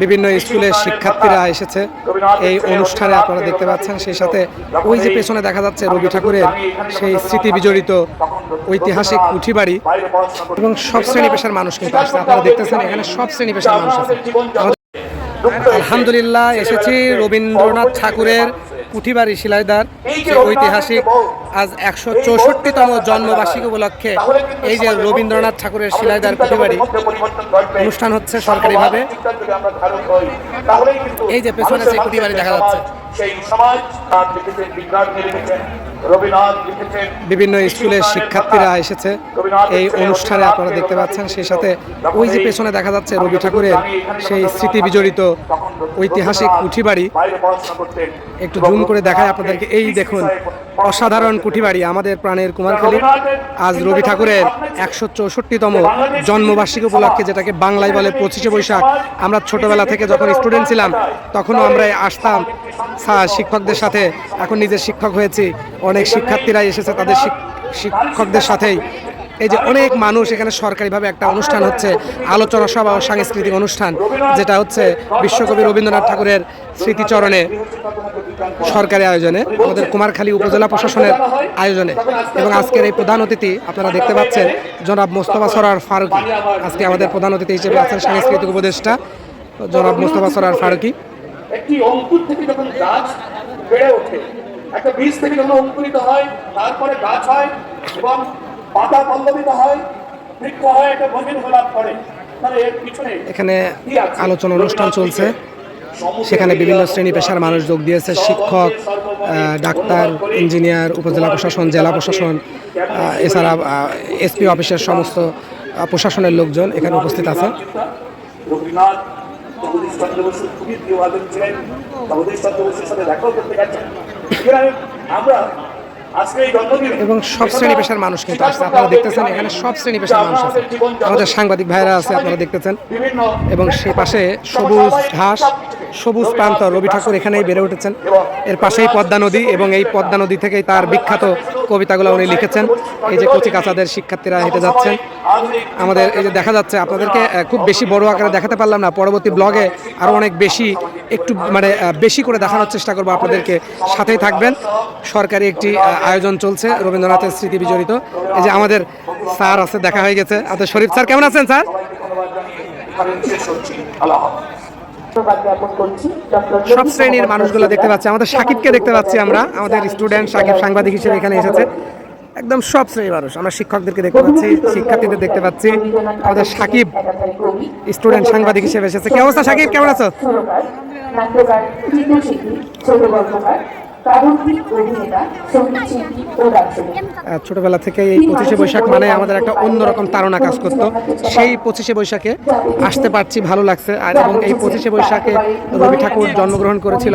বিভিন্ন স্কুলের শিক্ষার্থীরা এসেছে। এই অনুষ্ঠানে আপনারা দেখতে পাচ্ছেন, সেই সাথে ওই যে পেছনে দেখা যাচ্ছে রবি ঠাকুরের সেই স্মৃতি বিজড়িত ঐতিহাসিক কুঠি বাড়ি এবং সব শ্রেণি পেশার মানুষ কিন্তু আসছে। আপনারা দেখতেছেন, এখানে সব শ্রেণি পেশার মানুষ আছে। আলহামদুলিল্লাহ, এসেছি রবীন্দ্রনাথ ঠাকুরের পুঁথিবাড়ি শিলাইদার যে ঐতিহাসিক আজ একশো চৌষট্টিতম জন্মবার্ষিকী উপলক্ষে এই যে রবীন্দ্রনাথ ঠাকুরের শিলাইদার পুঁথিবাড়ি অনুষ্ঠান হচ্ছে সরকারিভাবে। এই যে পেছনে সেই কুটিবাড়ি দেখা যাচ্ছে। বিভিন্ন স্কুলের শিক্ষার্থীরা এসেছে। এই অনুষ্ঠানে আপনারা দেখতে পাচ্ছেন সেই সাথে ওই যে পেছনে দেখা যাচ্ছে রবি ঠাকুরের সেই স্মৃতি বিজড়িত ঐতিহাসিক কুঠি বাড়ি বাইরে পড়াশোনা করতেন একটু জুম করে দেখায় আপনাদেরকে। এই দেখুন, অসাধারণ কুঠি বাড়ি আমাদের প্রাণের কুমারখালী। আজ রবি ঠাকুরের একশো চৌষট্টিতম জন্মবার্ষিকী উপলক্ষে যেটাকে বাংলায় বলে পঁচিশে বৈশাখ। আমরা ছোটবেলা থেকে যখন স্টুডেন্ট ছিলাম, তখনও আমরা আসতাম। শিক্ষকদের সাথে। এখন নিজের শিক্ষক হয়েছি। অনেক শিক্ষার্থীরা এসেছে তাদের শিক্ষকদের সাথেই। এই যে অনেক মানুষ এখানে সরকারিভাবে একটা অনুষ্ঠান হচ্ছে, আলোচনা সভা ও সাংস্কৃতিক অনুষ্ঠান, যেটা হচ্ছে বিশ্বকবি রবীন্দ্রনাথ ঠাকুরের স্মৃতিচরণে সরকারি আয়োজনে, আমাদের কুমারখালী উপজেলা প্রশাসনের আয়োজনে। এবং আজকের এই প্রধান অতিথি আপনারা দেখতে পাচ্ছেন, জনাব মোস্তফা সরার ফারুকি। আজকে আমাদের প্রধান অতিথি হিসেবে আছেন সাংস্কৃতিক উপদেষ্টা, জনাব মোস্তফা সরার ফারুকি। একটি অঙ্কুর থেকে যখন গাছ বেড়ে ওঠে, একটা বীজ থেকে যখন অঙ্কুরিত হয়, তারপরে গাছ হয়, এবং পাতা পল্লবিত হয় বৃক্ষ হয় একটা গভীর গোলাপ করে। এখানে আলোচনা অনুষ্ঠান চলছে। সেখানে বিভিন্ন শ্রেণি পেশার মানুষ যোগ দিয়েছে। শিক্ষক ডাক্তার ইঞ্জিনিয়ার উপজেলা প্রশাসন জেলা প্রশাসন এছাড়া এসপি অফিসের সমস্ত প্রশাসনের লোকজন এখানে উপস্থিত আছে। আমরা এবং সব শ্রেণি পেশার মানুষ কিন্তু আসছে। আপনারা দেখতেছেন এখানে সব শ্রেণি পেশার মানুষ আছে। আমাদের সাংবাদিক ভাইরা আছে আপনারা দেখতেছেন। এবং সে পাশে সবুজ ঘাস সবুজ প্রান্ত রবি ঠাকুর এখানেই বেড়ে উঠেছেন। এর পাশেই পদ্মা নদী এবং এই পদ্মা নদী থেকেই তার বিখ্যাত কবিতাগুলো উনি লিখেছেন। এই যে কচি কাচাদের শিক্ষার্থীরা হেঁটে যাচ্ছেন। আমাদের এই যে দেখা যাচ্ছে, আপনাদেরকে খুব বেশি বড় আকারে দেখাতে পারলাম না। পরবর্তী ব্লগে আরও অনেক বেশি, একটু মানে বেশি করে দেখানোর চেষ্টা করব আপনাদেরকে। সাথেই থাকবেন। সরকারি একটি আয়োজন চলছে, রবীন্দ্রনাথের স্মৃতি বিজড়িত। এই যে আমাদের স্যার আছে, দেখা হয়ে গেছে। আপনাদের শরীফ স্যার, কেমন আছেন স্যার? সব শ্রেণির মানুষগুলো দেখতে পাচ্ছি। আমাদের সাকিবকে দেখতে পাচ্ছি আমরা। আমাদের স্টুডেন্ট সাকিব সাংবাদিক হিসেবে এখানে এসেছে। একদম সব শ্রেণির মানুষ। আমরা শিক্ষকদেরকে দেখতে পাচ্ছি শিক্ষার্থীদের দেখতে পাচ্ছি। আমাদের সাকিব স্টুডেন্ট সাংবাদিক হিসেবে এসেছে। কি অবস্থা সাকিব? কেমন আছো? ছোটবেলা থেকে এই পঁচিশে বৈশাখ মানে আমাদের একটা অন্যরকম তারা কাজ করতো। সেই পঁচিশে বৈশাখে আসতে পারছি ভালো লাগছে। আর এবং এই পঁচিশে বৈশাখে রবি ঠাকুর জন্মগ্রহণ করেছিল